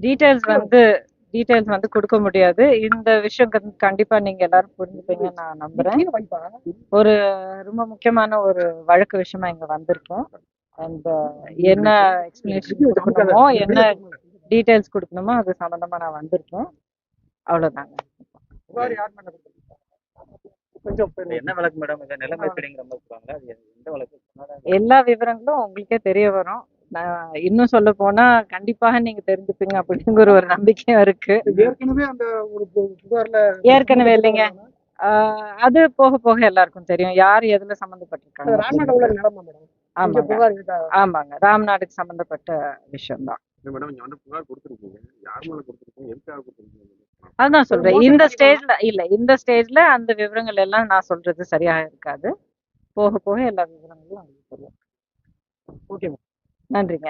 Details வந்து details வந்து கொடுக்க முடியாது. இந்த விஷயம் கண்- கண்டிப்பா நீங்க எல்லாரும் புரிஞ்சுப்பீங்கன்னு நான் நம்புறேன். ஒரு ரொம்ப முக்கியமான ஒரு வழக்கு விஷயமா இங்க வந்திருக்கோம் அண்ட் என்ன எக்ஸ்பிளனேஷன் கொடுக்கணுமோ என்ன டீடைல்ஸ் கொடுக்கணுமோ அது சம்பந்தமா நான் வந்திருக்கேன். அவ்வளவுதாங்க. கொஞ்சம் இது என்ன வழக்கு மேடம்? இது நிலைமை பிடிங்கிற மாதிரி சொல்றாங்க. அது எந்த வழக்கு? சொன்னாதான் எல்லா விவரங்களும் உங்களுக்கே தெரிய வரும். நான் இன்னும் சொல்ல போனா கண்டிப்பாக நீங்க தெரிஞ்சுப்பீங்க அப்படிங்கிற ஒரு நம்பிக்கையும் இருக்கு. ஏற்கனவே அந்த ஒரு புகார்ல ஏற்கனவே இல்லைங்க. ஆஹ் அது போக போக எல்லாருக்கும் தெரியும். யார் எதுல இங்க ஆமாங்க? ஆமாங்க. ராம்நாடுக்கு சம்பந்தப்பட்ட விஷயம்தான். அதுதான் சொல்றேன். இந்த. ஸ்டேஜ்ல இல்ல இந்த ஸ்டேஜ்ல அந்த விவரங்கள் எல்லாம் நான் சொல்றது சரியாக இருக்காது. போக போக எல்லா விவரங்களும் உங்களுக்கு தெரியும். ஓகே நன்றிங்க